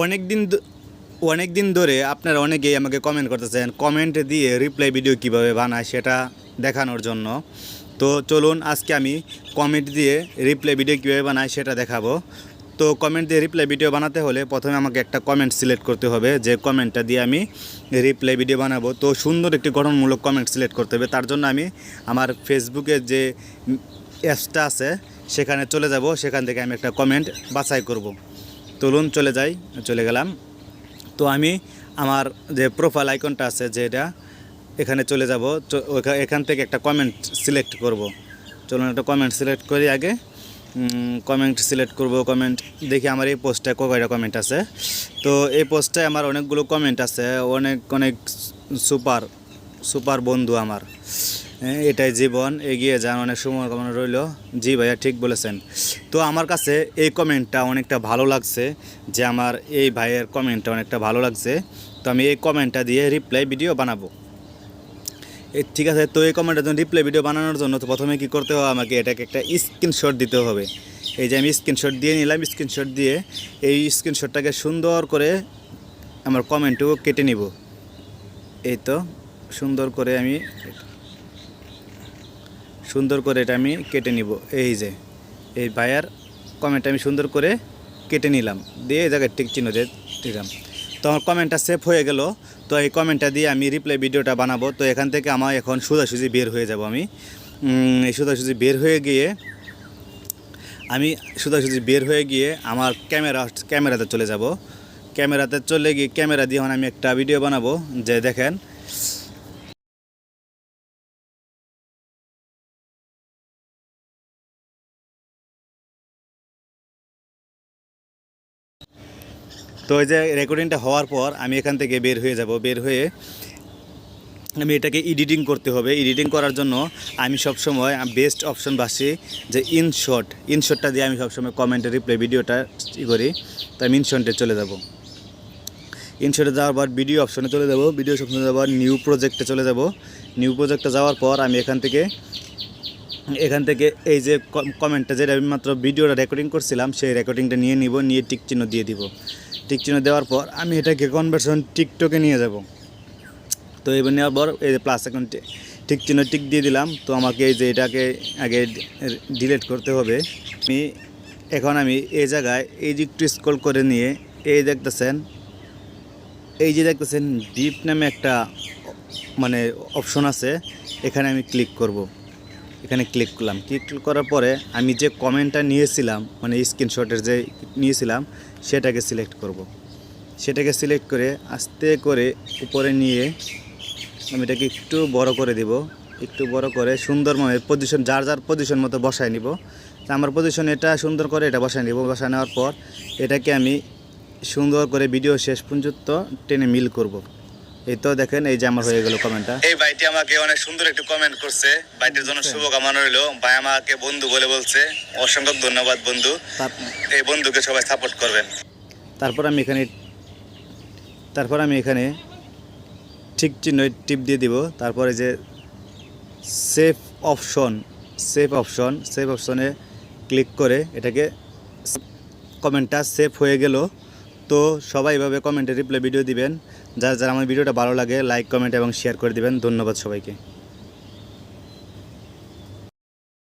অনেক দিন অনেক দিন ধরে আপনারা অনেকেই আমাকে কমেন্ট করতেছেন কমেন্ট দিয়ে রিপ্লাই ভিডিও কীভাবে বানায় সেটা দেখানোর জন্য। তো চলুন আজকে আমি কমেন্ট দিয়ে রিপ্লাই ভিডিও কীভাবে বানায় সেটা দেখাবো। তো কমেন্ট দিয়ে রিপ্লাই ভিডিও বানাতে হলে প্রথমে আমাকে একটা কমেন্ট সিলেক্ট করতে হবে, যে কমেন্টটা দিয়ে আমি রিপ্লাই ভিডিও বানাবো। তো সুন্দর একটি গঠনমূলক কমেন্ট সিলেক্ট করতে হবে, তার জন্য আমি আমার ফেসবুকে যে অ্যাপসটা আছে, সেখানে চলে যাব, সেখান থেকে আমি একটা কমেন্ট বাছাই করব। চলুন চলে যাই, চলে গেলাম। তো আমি আমার যে প্রোফাইল আইকনটা আছে যেটা এখানে চলে যাব। এখান থেকে একটা কমেন্ট সিলেক্ট করব। চলুন একটা কমেন্ট সিলেক্ট করি আগে। কমেন্ট সিলেক্ট করব কমেন্ট দেখি আমার এই পোস্টটায় কয়টা কমেন্ট আছে। তো এই পোস্টটায় আমার অনেকগুলো কমেন্ট আছে। অনেক অনেক সুপার সুপার বন্ধু আমার। এটাই জীবন, এগিয়ে যান, অনেক সময় কামনা রইল। জি ভাইয়া, ঠিক বলেছেন। তো আমার কাছে এই কমেন্টটা অনেকটা ভালো লাগছে যে আমার এই ভাইয়ের কমেন্টটা অনেকটা ভালো লাগছে। তো আমি এই কমেন্টটা দিয়ে রিপ্লাই ভিডিও বানাবো। ঠিক আছে, তো এই কমেন্টের জন্য রিপ্লাই ভিডিও বানানোর জন্য তো প্রথমে কি করতে হবে আমাকে? এটাকে একটা স্ক্রিনশট দিতে হবে। এই যে আমি স্ক্রিনশট দিয়ে নিলাম স্ক্রিনশট দিয়ে এই স্ক্রিনশটটাকে সুন্দর করে আমার কমেন্টও কেটে নিব। এই তো, সুন্দর করে আমি সুন্দর করে এটা আমি কেটে নিব। এই যে, এই ভাইয়ার কমেন্ট আমি সুন্দর করে কেটে নিলাম। দিয়ে এই জায়গায় টিক চিহ্ন দিয়ে দিলাম। তো আমার কমেন্টটা সেভ হয়ে গেল। তো এই কমেন্টটা দিয়ে আমি রিপ্লাই ভিডিওটা বানাবো। তো এখান থেকে আমার এখন সোজাসুজি বের হয়ে যাব আমি। এই সোজাসুজি বের হয়ে গিয়ে আমি সোজাসুজি বের হয়ে গিয়ে আমার ক্যামেরা, ক্যামেরাতে চলে যাব। ক্যামেরাতে চলে গিয়ে ক্যামেরা দিয়ে আমি একটা ভিডিও বানাবো। যে দেখেন তো এই যে রেকর্ডিংটা হওয়ার পর আমি এখান থেকে বের হয়ে যাব। বের হয়ে আমি এটাকে এডিটিং করতে হবে। এডিটিং করার জন্য আমি সবসময় বেস্ট অপশন বাসি যে ইনশট ইনশটটা দিয়ে আমি সবসময় কমেন্টে রিপ্লাই ভিডিওটা ই করি। তো আমি ইনশটে চলে যাব। ইনশটে যাওয়ার পর ভিডিও অপশনে চলে যাব। ভিডিও অপশনে যাওয়ার নিউ প্রজেক্টে চলে যাব। নিউ প্রজেক্টে যাওয়ার পর আমি এখান থেকে এখান থেকে এই যে কমেন্টটা যেটা আমি মাত্র ভিডিওটা রেকর্ডিং করছিলাম, সেই রেকর্ডিংটা নিয়ে নিব। নিয়ে টিক চিহ্ন দিয়ে দিব। টিক চিহ্ন দেওয়ার পর আমি এটাকে কনভার্সন টিকটকে নিয়ে যাব। তো এবার নেওয়ার পর এই যে প্লাস এখন টিক চিহ্ন টিক দিয়ে দিলাম। তো আমাকে এই যে এটাকে আগে ডিলিট করতে হবে। আমি এখন আমি এই জায়গায় এই যে একটু স্ক্রল করে নিয়ে এই দেখতেছেন, এই যে দেখতেছেন ডিপ নামে একটা মানে অপশন আছে। এখানে আমি ক্লিক করব। এখানে ক্লিক করলাম ক্লিক করার পরে আমি যে কমেন্টটা নিয়েছিলাম মানে স্ক্রিনশটের যে নিয়েছিলাম, সেটাকে সিলেক্ট করব। সেটাকে সিলেক্ট করে আস্তে করে উপরে নিয়ে আমি এটাকে একটু বড় করে দিব একটু বড় করে সুন্দরভাবে পজিশন যার যার পজিশন মতো বসায় নিব আমার পজিশন এটা সুন্দর করে এটা বসায় নিব বসায় নেওয়ার পর এটাকে আমি সুন্দর করে ভিডিও শেষ পর্যন্ত টেনে মিল করব। এই তো দেখেন এই যে আমার হয়ে গেল কমেন্টটা এই ভাইটি আমাকে অনেক সুন্দর একটু কমেন্ট করছে। ভাইটির জন্য শুভকামনা রইল। ভাই আমাকে বন্ধু বলে বলছে। অসংখ্য ধন্যবাদ বন্ধু। এই বন্ধুকে সবাই সাপোর্ট করবেন। তারপর আমি এখানে তারপর আমি এখানে ঠিক চিহ্ন টিপ দিয়ে দিব। তারপরে যে safe option save option save অপশনে ক্লিক করে এটাকে কমেন্টটা সেভ হয়ে গেল। তো সবাই এভাবে কমেন্টে রিপ্লাই ভিডিও দিবেন। যারা যারা আমার ভিডিওটা ভালো লাগে লাইক কমেন্ট এবং শেয়ার করে দিবেন। ধন্যবাদ সবাইকে।